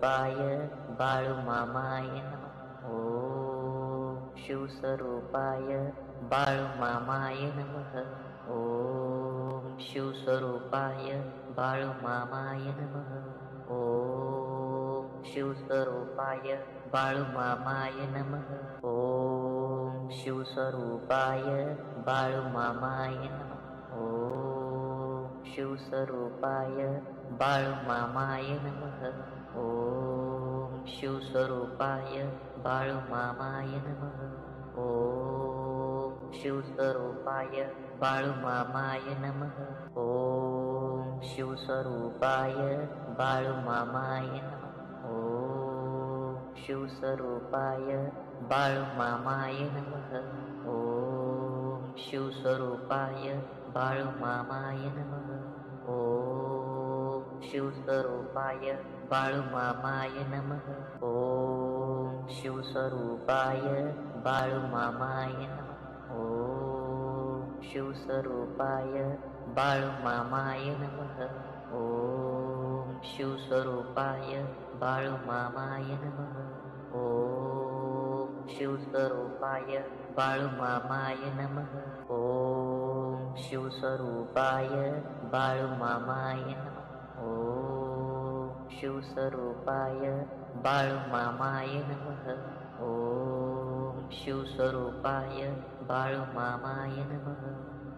शिवस्वरूपाय बाळुमामाय ॐ शिवस्वरूपाय बाळुमामाय नमः ॐ शिवस्वरूपाय बाळुमामाय नमः ॐ शिवस्वरूपाय बाळुमामाय नमः ॐ शिवस्वरूपाय बाळुमामाय नमः ॐ शिवस्वरूपाय बाळुमामाय नमः ॐ शिवस्वरूपाय बाळुमामाय नमः। ॐ शिवस्वरूपाय बाळुमामाय नमः। ॐ शिवस्वरूपाय बाळुमामाय नमः। ॐ शिवस्वरूपाय बाळुमामाय नमः। ॐ शिवस्वरूपाय बाळुमामाय नमः शिवस्वरूपाय बाळुमामाय नमः। ॐ शिवस्वरूपाय बाळुमामाय नमः। ॐ शिवस्वरूपाय बाळुमामाय नमः। ॐ शिवस्वरूपाय बाळुमामाय नमः। ॐ शिवस्वरूपाय बाळुमामाय नमः। ॐ शिवस्वरूपाय बाळुमामाय नमः ॐ शिवस्वरूपाय बाळुमामाय नमः। ॐ शिवस्वरूपाय बाळुमामाय नमः।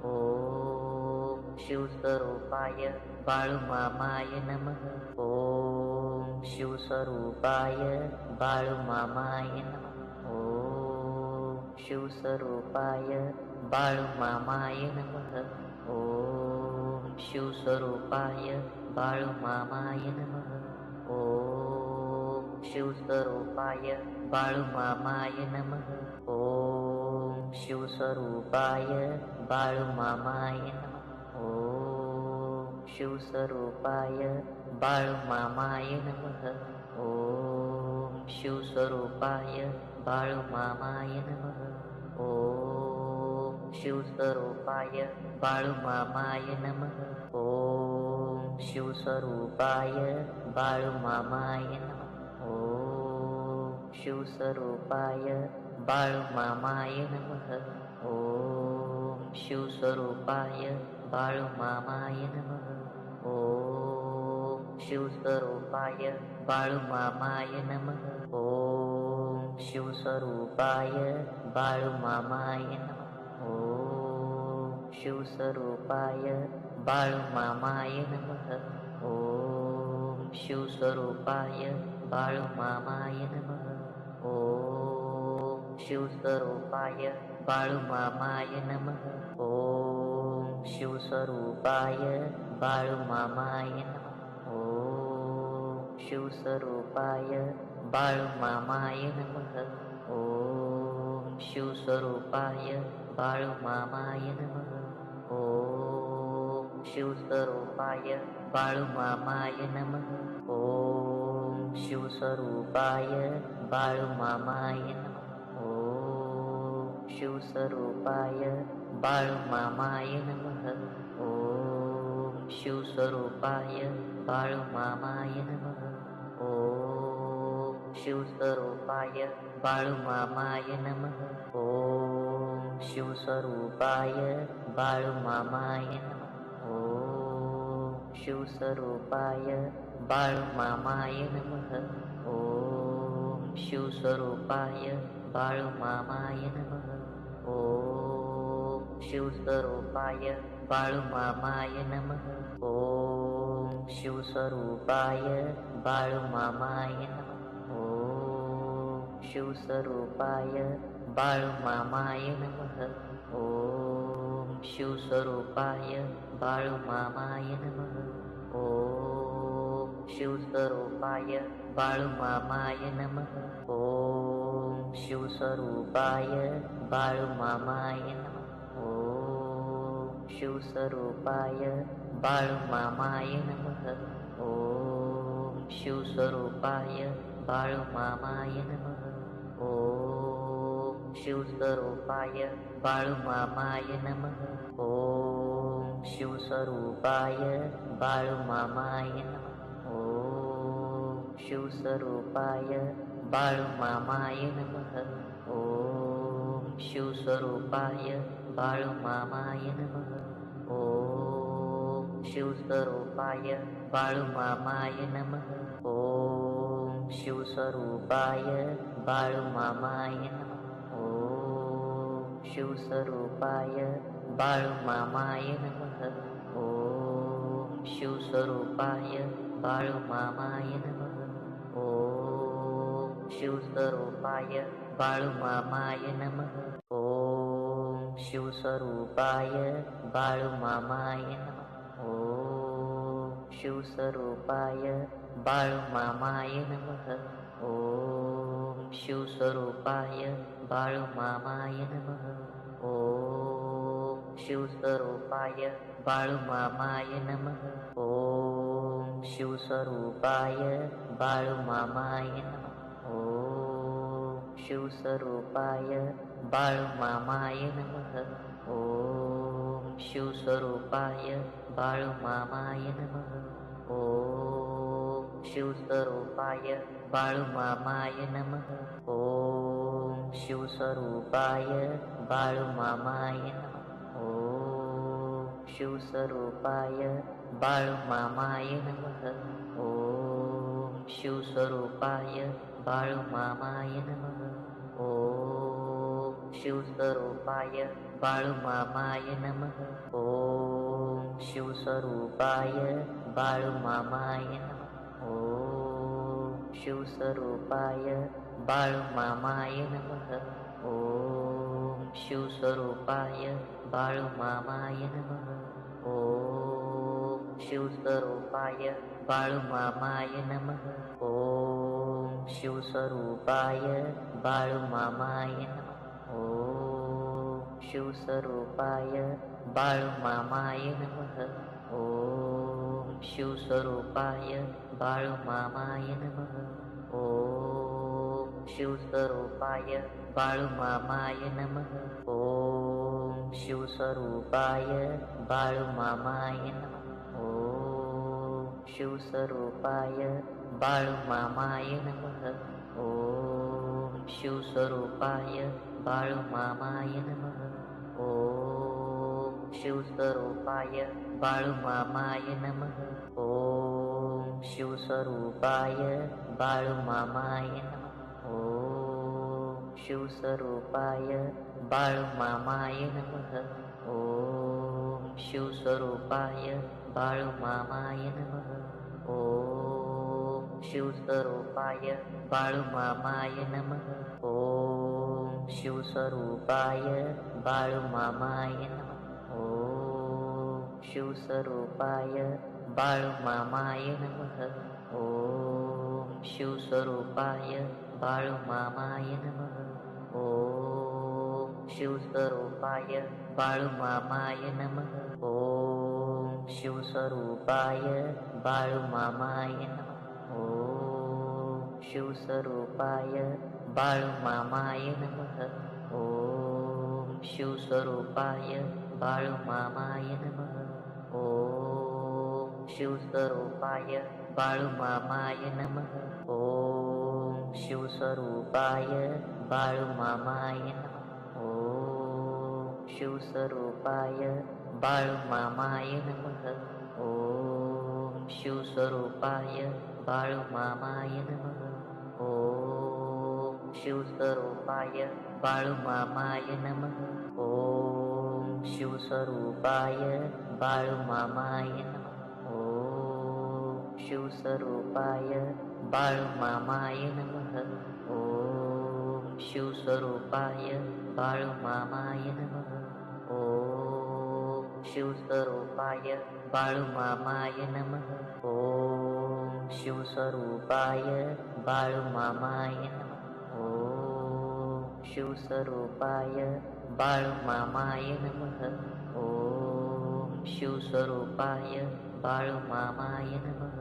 ॐ शिवस्वरूपाय बाळुमामाय नमः। ॐ शिवस्वरूपाय बाळुमामाय नमः। ॐ शिवस्वरूपाय बाळुमामाय नमः। ॐ शिवस्वरूपाय बाळुमामाय नमः। ॐ शिवस्वरूपाय बाळुमामाय नमः। ॐ शिवस्वरूपाय बाळुमामाय नमः। ॐ शिवस्वरूपाय बाळुमामाय नमः। ॐ शिवस्वरूपाय बाळुमामाय नमः। ॐ शिवस्वरूपाय बाळुमामाय नमः। ॐ शिवस्वरूपाय बाळुमामाय नमः। ॐ शिवस्वरूपाय बाळुमामाय नमः। ॐ शिवस्वरूपाय बाळुमामाय नमः। ॐ शिवस्वरूपाय बाळुमामाय नमः। ॐ शिवस्वरूपाय बाळुमामाय नमः। ॐ शिवस्वरूपाय बाळुमामाय नमः। ॐ शिवस्वरूपाय बाळुमामाय नमः। ॐ शिवस्वरूपाय बाळुमामाय नमः। ॐ शिवस्वरूपाय बाळुमामाय नमः। ॐ शिवस्वरूपाय बाळुमामाय नमः। ॐ शिवस्वरूपाय बाळुमामाय नमः शिवस्वरूपाय बाळुमामाय नमः। ॐ शिवस्वरूपाय बाळुमामाय नमः। ॐ शिवस्वरूपाय बाळुमामाय नमः। ॐ शिवस्वरूपाय बाळुमामाय नमः। ॐ शिवस्वरूपाय बाळुमामाय नमः। ॐ शिवस्वरूपाय बाळुमामाय नमः शिवस्वरूपाय बाळुमामाय नमः। ॐ शिवस्वरूपाय बाळुमामाय नमः। ॐ शिवस्वरूपाय बाळुमामाय नमः। ॐ शिवस्वरूपाय बाळुमामाय नमः। ॐ शिवस्वरूपाय बाळुमामाय नमः। ॐ शिवस्वरूपाय बाळुमामाय नमः। ॐ शिवस्वरूपाय बाळुमामाय नमः। ॐ शिवस्वरूपाय बाळुमामाय नमः। ॐ शिवस्वरूपाय बाळुमामाय नमः। ॐ शिवस्वरूपाय बाळुमामाय नमः। ॐ शिवस्वरूपाय बाळुमामाय नमः। ॐ शिवस्वरूपाय बाळुमामाय नमः। ॐ शिवस्वरूपाय बाळुमामाय नमः। ॐ शिवस्वरूपाय बाळुमामाय नमः। ॐ शिवस्वरूपाय बाळुमामाय नमः। ॐ शिवस्वरूपाय बाळुमामाय नमः शिवस्वरूपाय बाळुमामाय नमः। ॐ शिवस्वरूपाय बाळुमामाय नमः। ॐ शिवस्वरूपाय बाळुमामाय नमः। ॐ शिवस्वरूपाय बाळुमामाय नमः। ॐ शिवस्वरूपाय बाळुमामाय नमः। ॐ शिवस्वरूपाय बाळुमामाय नमः। ॐ शिवस्वरूपाय बाळुमामाय नमः। ॐ शिवस्वरूपाय बाळुमामाय नमः। ॐ शिवस्वरूपाय बाळुमामाय नमः। ॐ शिवस्वरूपाय बाळुमामाय नमः शिवस्वरूपाय बाळुमामाय नमः। ॐ शिवस्वरूपाय बाळुमामाय नमः। ॐ शिवस्वरूपाय बाळुमामाय नमः। ॐ शिवस्वरूपाय बाळुमामाय नमः। ॐ शिवस्वरूपाय बाळुमामाय नमः। ॐ शिवस्वरूपाय बाळुमामाय नमः शिवस्वरूपाय बाळुमामाय नमः। ॐ शिवस्वरूपाय बाळुमामाय नमः। ॐ शिवस्वरूपाय बाळुमामाय नमः। ॐ शिवस्वरूपाय बाळुमामाय नमः। ॐ शिवस्वरूपाय बाळुमामाय नमः। ॐ शिवस्वरूपाय बाळुमामाय नमः। ॐ शिवस्वरूपाय बाळुमामाय नमः। ॐ शिवस्वरूपाय बाळुमामाय नमः। ॐ शिवस्वरूपाय बाळुमामाय नमः। ॐ शिवस्वरूपाय बाळुमामाय नमः। ॐ शिवस्वरूपाय बाळुमामाय नमः. ॐ शिवस्वरूपाय बाळुमामाय नमः. ॐ शिवस्वरूपाय बाळुमामाय नमः. ॐ शिवस्वरूपाय बाळुमामाय नमः. ॐ शिवस्वरूपाय बाळुमामाय नमः. ॐ शिवस्वरूपाय बाळुमामाय नमः शिवस्वरूपाय बाळुमामाय नमः। ॐ शिवस्वरूपाय बाळुमामाय नमः। ॐ शिवस्वरूपाय बाळुमामाय नमः। ॐ शिवस्वरूपाय बाळुमामाय नमः। ॐ शिवस्वरूपाय बाळुमामाय नमः। ॐ शिवस्वरूपाय बाळुमामाय नमः ॐ शिवस्वरूपाय बाळुमामाय नमः। ॐ शिवस्वरूपाय बाळुमामाय नमः। ॐ शिवस्वरूपाय बाळुमामाय नमः। ॐ शिवस्वरूपाय बाळुमामाय नमः। ॐ शिवस्वरूपाय बाळुमामाय नमः। ॐ शिवस्वरूपाय बाळुमामाय नमः। ॐ शिवस्वरूपाय बाळुमामाय नमः। ॐ शिवस्वरूपाय बाळुमामाय नमः। ॐ शिवस्वरूपाय बाळुमामाय नमः। ॐ शिवस्वरूपाय बाळुमामाय नमः। ॐ शिवस्वरूपाय बाळुमामाय नमः। ॐ शिवस्वरूपाय बाळुमामाय नमः।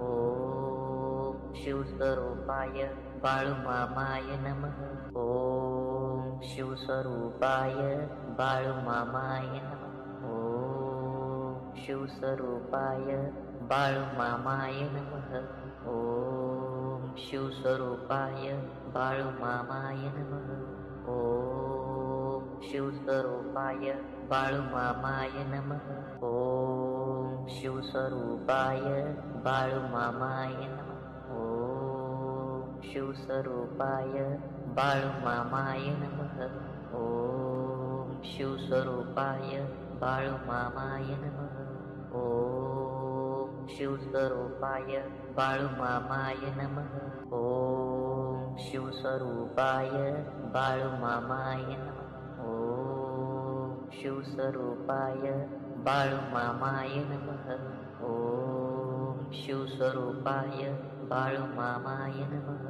ॐ शिवस्वरूपाय बाळुमामाय नमः। ॐ शिवस्वरूपाय बाळुमामाय नमः। ॐ शिवस्वरूपाय बाळुमामाय नमः। ॐ शिवस्वरूपाय बाळुमामाय नमः। ॐ शिवस्वरूपाय बाळुमामाय नमः। ॐ शिवस्वरूपाय बाळुमामाय नमः। ॐ शिवस्वरूपाय बाळुमामाय नमः। ॐ शिवस्वरूपाय बाळुमामाय नमः। ॐ शिवस्वरूपाय बाळुमामाय नमः। ॐ शिवस्वरूपाय बाळुमामाय नमः शिवस्वरूपाय बाळुमामाय नमः। ॐ शिवस्वरूपाय बाळुमामाय नमः।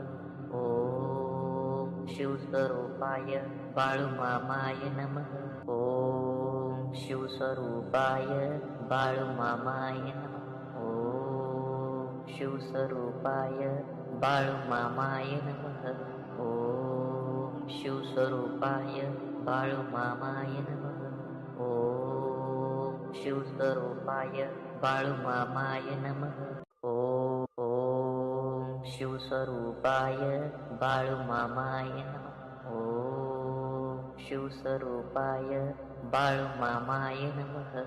ॐ शिवस्वरूपाय बाळुमामाय नमः। ॐ शिवस्वरूपाय बाळुमामाय नमः। ॐ शिवस्वरूपाय बाळुमामाय नमः। ॐ शिवस्वरूपाय बाळुमामाय नमः ॐ शिवस्वरूपाय बाळुमामाय नमः। ॐ ॐ शिवस्वरूपाय बाळुमामाय नमः। ॐ शिवस्वरूपाय बाळुमामाय नमः।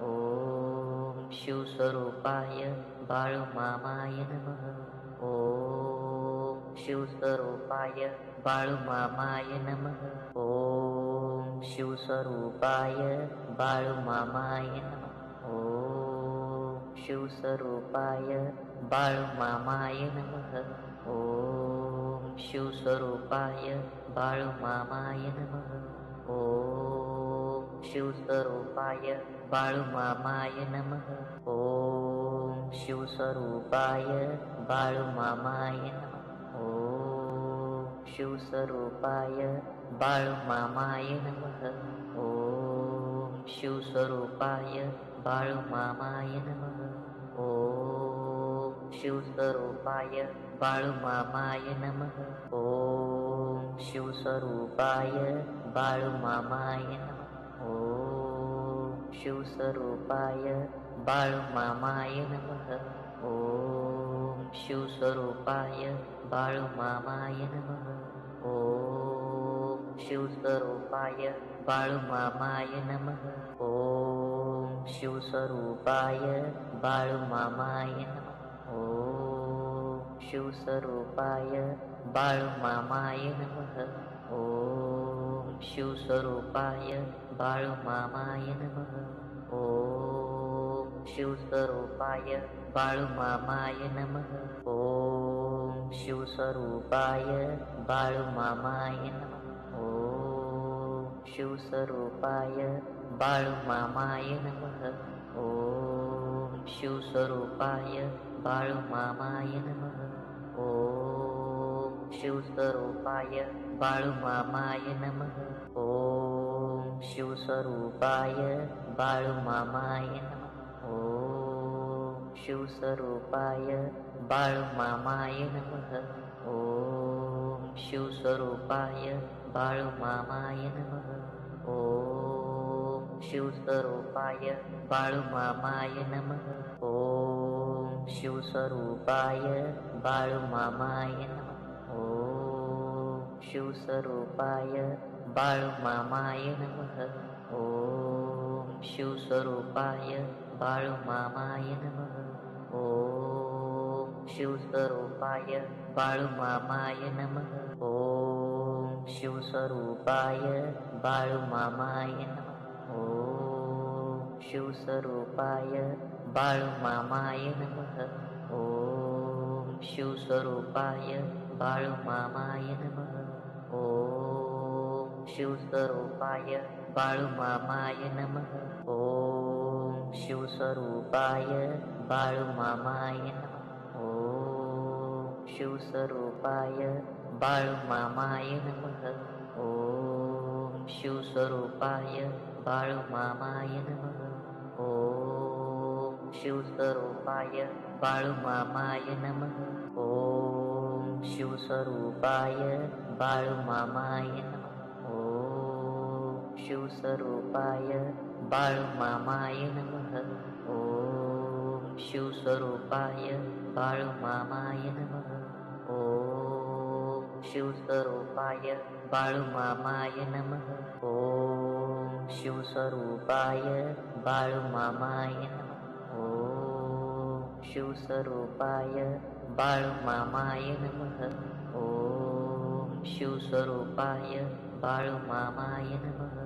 ॐ शिवस्वरूपाय बाळुमामाय नमः। ॐ शिवस्वरूपाय बाळुमामाय नमः शिवस्वरूपाय बाळुमामाय ॐ शिवस्वरूपाय बाळुमामाय नमः। ॐ शिवस्वरूपाय बाळुमामाय नमः। ॐ शिवस्वरूपाय बाळुमामाय नमः। ॐ शिवस्वरूपाय बाळुमामाय नमः। ॐ शिवस्वरूपाय बाळुमामाय नमः। ॐ शिवस्वरूपाय बाळुमामाय नमः। ॐ शिवस्वरूपाय बाळुमामाय नमः। ॐ शिवस्वरूपाय बाळुमामाय नमः। ॐ शिवस्वरूपाय बाळुमामाय नमः। ॐ शिवस्वरूपाय बाळुमामाय नमः। ॐ शिवस्वरूपाय बाळुमामाय नमः. ॐ शिवस्वरूपाय बाळुमामाय नमः. ॐ शिवस्वरूपाय बाळुमामाय नमः. ॐ शिवस्वरूपाय बाळुमामाय नमः. ॐ शिवस्वरूपाय बाळुमामाय नमः. ॐ शिवस्वरूपाय बाळुमामाय नमः ॐ शिवस्वरूपाय बाळुमामाय नमः। ॐ शिवस्वरूपाय बाळुमामाय नमः। ॐ शिवस्वरूपाय बाळुमामाय नमः। ॐ शिवस्वरूपाय बाळुमामाय नमः। ॐ शिवस्वरूपाय बाळुमामाय नमः। ॐ शिवस्वरूपाय बाळुमामाय नमः। ॐ शिवस्वरूपाय बाळुमामाय नमः। ॐ शिवस्वरूपाय बाळुमामाय नमः। ॐ शिवस्वरूपाय बाळुमामाय नमः। ॐ शिवस्वरूपाय बाळुमामाय नमः। ॐ शिवस्वरूपाय बाळुमामाय नमः. ॐ शिवस्वरूपाय बाळुमामाय नमः. ॐ शिवस्वरूपाय बाळुमामाय नमः. ॐ शिवस्वरूपाय बाळुमामाय नमः. ॐ शिवस्वरूपाय बाळुमामाय नमः. ॐ शिवस्वरूपाय बाळुमामाय नमः शिवस्वरूपाय बाळुमामाय नमः। ॐ शिवस्वरूपाय बाळुमामाय नमः। ॐ शिवस्वरूपाय बाळुमामाय नमः। ॐ शिवस्वरूपाय बाळुमामाय नमः। ॐ शिवस्वरूपाय बाळुमामाय नमः। ॐ शिवस्वरूपाय बाळूमामाय नमः शिवस्वरूपाय बाळूमामाय नमः। ॐ शिवस्वरूपाय बाळूमामाय नमः। ॐ शिवस्वरूपाय बाळूमामाय नमः। ॐ शिवस्वरूपाय बाळूमामाय नमः।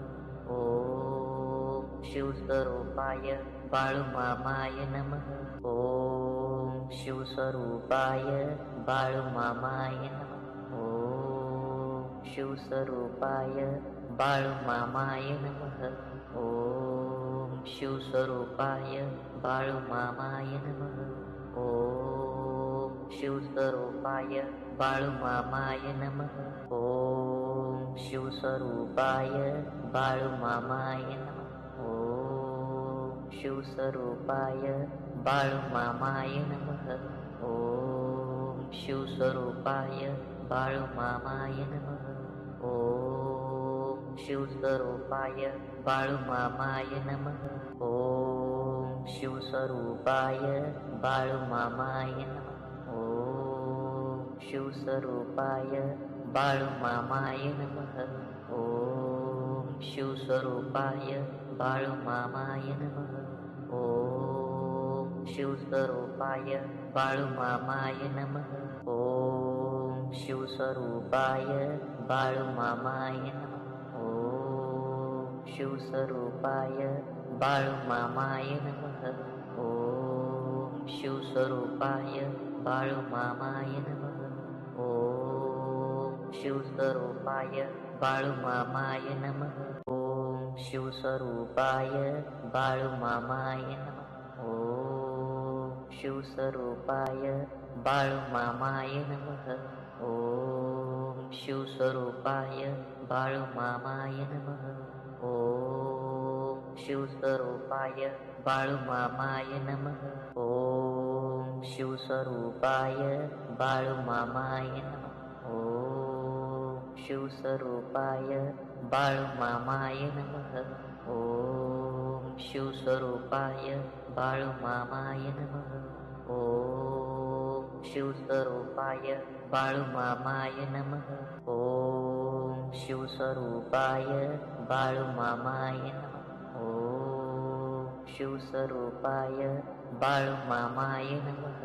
ॐ शिवस्वरूपाय बाळूमामाय नमः। ॐ शिवस्वरूपाय बाळूमामाय नमः शिवस्वरूपाय बाळूमामाय नमः। ॐ शिवस्वरूपाय बाळूमामाय नमः। ॐ शिवस्वरूपाय बाळूमामाय नमः। ॐ शिवस्वरूपाय बाळूमामाय नमः। ॐ शिवस्वरूपाय बाळूमामाय नमः। ॐ शिवस्वरूपाय बाळूमामाय नमः ॐ शिवस्वरूपाय बाळूमामाय नमः। ॐ शिवस्वरूपाय बाळूमामाय नमः। ॐ शिवस्वरूपाय बाळूमामाय नमः। ॐ शिवस्वरूपाय बाळूमामाय नमः। ॐ शिवस्वरूपाय बाळूमामाय नमः। ॐ शिवस्वरूपाय बाळूमामाय ॐ शिवस्वरूपाय बाळूमामाय नमः ॐ शिवस्वरूपाय बाळूमामाय नमः ॐ शिवस्वरूपाय बाळूमामाय नमः ॐ शिवस्वरूपाय बाळूमामाय नमः ॐ शिवस्वरूपाय बाळूमामाय नमः ॐ शिवस्वरूपाय बाळूमामाय नमः। ॐ शिवस्वरूपाय बाळूमामाय नमः। ॐ शिवस्वरूपाय बाळूमामाय नमः। ॐ शिवस्वरूपाय बाळूमामाय नमः। ॐ शिवस्वरूपाय बाळूमामाय नमः। ॐ शिवस्वरूपाय बाळूमामाय नमः. ॐ शिवस्वरूपाय बाळूमामाय नमः. ॐ शिवस्वरूपाय बाळूमामाय नमः.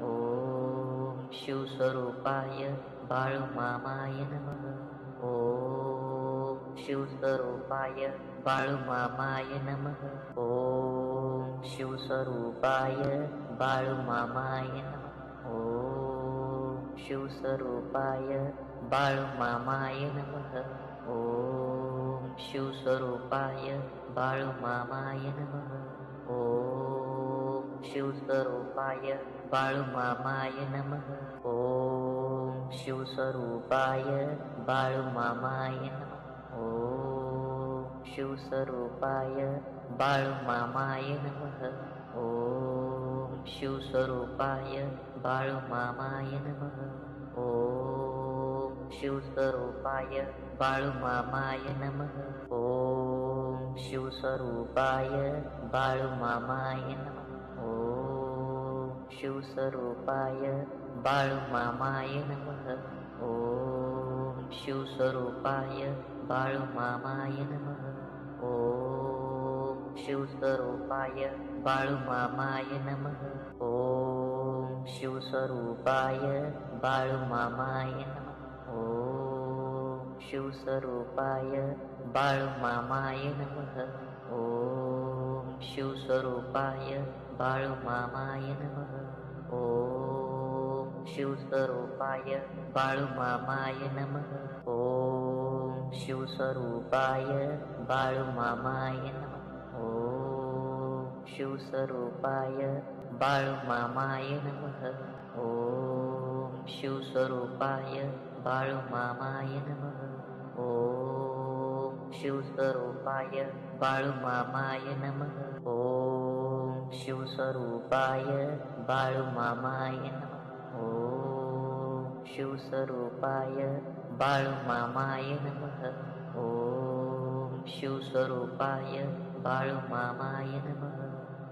ॐ शिवस्वरूपाय बाळूमामाय नमः. ॐ शिवस्वरूपाय बाळूमामाय नमः. ॐ शिवस्वरूपाय बाळूमामाय नमः ॐ शिवस्वरूपाय बाळूमामाय नमः। ॐ शिवस्वरूपाय बाळूमामाय नमः। ॐ शिवस्वरूपाय बाळूमामाय नमः। ॐ शिवस्वरूपाय बाळूमामाय नमः। ॐ शिवस्वरूपाय बाळूमामाय नमः। ॐ शिवस्वरूपाय बाळूमामाय नमः। ॐ शिवस्वरूपाय बाळूमामाय नमः। ॐ शिवस्वरूपाय बाळूमामाय नमः। ॐ शिवस्वरूपाय बाळूमामाय नमः। ॐ शिवस्वरूपाय बाळूमामाय नमः। ॐ शिवस्वरूपाय बाळूमामाय नमः. ॐ शिवस्वरूपाय बाळूमामाय नमः. ॐ शिवस्वरूपाय बाळूमामाय नमः. ॐ शिवस्वरूपाय बाळूमामाय नमः. ॐ शिवस्वरूपाय बाळूमामाय नमः. ॐ शिवस्वरूपाय बाळूमामाय नमः शिवस्वरूपाय बाळूमामाय नमः। ॐ शिवस्वरूपाय बाळूमामाय नमः। ॐ शिवस्वरूपाय बाळूमामाय नमः। ॐ शिवस्वरूपाय बाळूमामाय नमः। ॐ शिवस्वरूपाय बाळूमामाय नमः। ॐ शिवस्वरूपाय बाळूमामाय नमः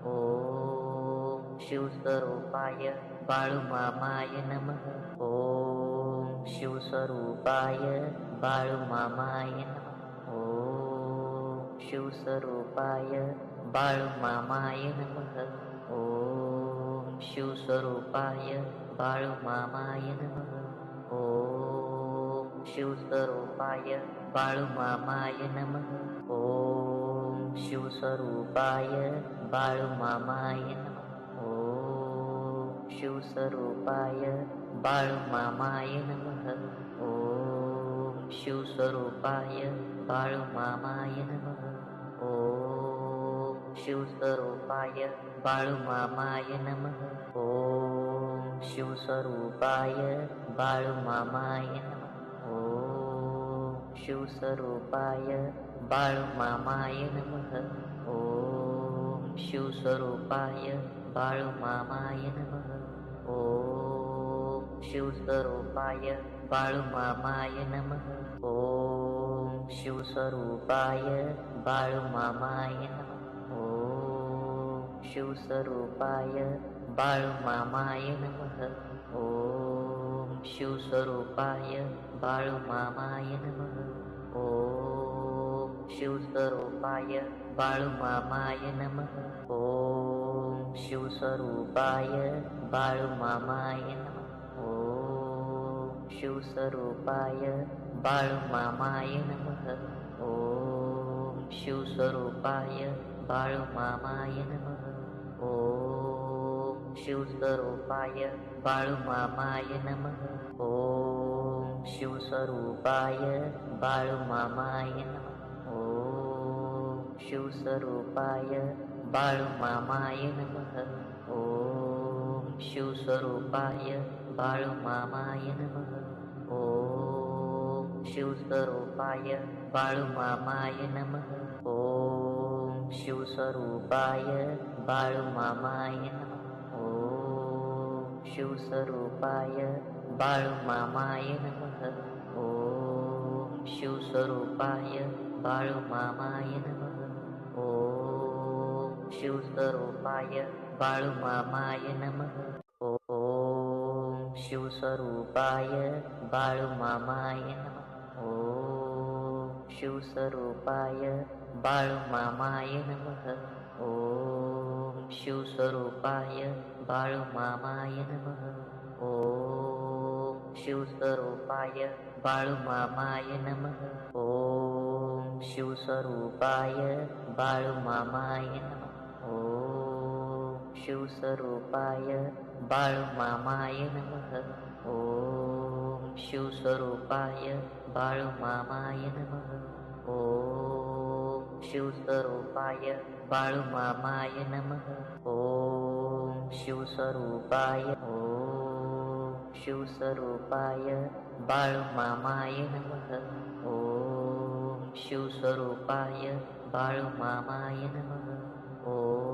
ॐ शिवस्वरूपाय बाळूमामाय नमः। ॐ शिवस्वरूपाय बाळूमामाय नमः। ॐ शिवस्वरूपाय बाळूमामाय नमः। ॐ शिवस्वरूपाय बाळूमामाय नमः। ॐ शिवस्वरूपाय बाळूमामाय नमः। ॐ शिवस्वरूपाय बाळूमामाय ॐ शिवस्वरूपाय बाळूमामाय नमः। ॐ शिवस्वरूपाय बाळूमामाय नमः। ॐ शिवस्वरूपाय बाळूमामाय नमः। ॐ शिवस्वरूपाय बाळूमामाय नमः। ॐ शिवस्वरूपाय बाळूमामाय नमः। ॐ शिवस्वरूपाय बाळूमामाय नमः। ॐ शिवस्वरूपाय बाळूमामाय नमः। ॐ शिवस्वरूपाय बाळूमामाय नमः। ॐ शिवस्वरूपाय बाळूमामाय नमः। ॐ शिवस्वरूपाय बाळूमामाय नमः। ॐ शिवस्वरूपाय बाळूमामाय नमः। ॐ शिवस्वरूपाय बाळूमामाय नमः। ॐ शिवस्वरूपाय बाळूमामाय नमः। ॐ शिवस्वरूपाय बाळूमामाय नमः। ॐ शिवस्वरूपाय बाळूमामाय नमः। ॐ शिवस्वरूपाय बाळूमामाय नमः शिवस्वरूपाय बाळूमामाय नमः। ॐ शिवस्वरूपाय बाळूमामाय नमः। ॐ शिवस्वरूपाय बाळूमामाय नमः। ॐ शिवस्वरूपाय बाळूमामाय नमः। ॐ शिवस्वरूपाय बाळूमामाय नमः। ॐ शिवस्वरूपाय बाळूमामाय नमः ॐ शिवस्वरूपाय बाळूमामाय नमः। ॐ शिवस्वरूपाय बाळूमामाय नमः। ॐ शिवस्वरूपाय बाळूमामाय नमः। ॐ शिवस्वरूपाय बाळूमामाय नमः। ॐ शिवस्वरूपाय बाळूमामाय नमः। ॐ शिवस्वरूपाय बाळूमामाय नमः। ॐ शिवस्वरूपाय बाळूमामाय नमः। ॐ शिवस्वरूपाय बाळूमामाय नमः। ॐ शिवस्वरूपाय बाळूमामाय नमः। ॐ शिवस्वरूपाय ॐ शिवस्वरूपाय बाळूमामाय नमः। ॐ शिवस्वरूपाय बाळूमामाय नमः। ॐ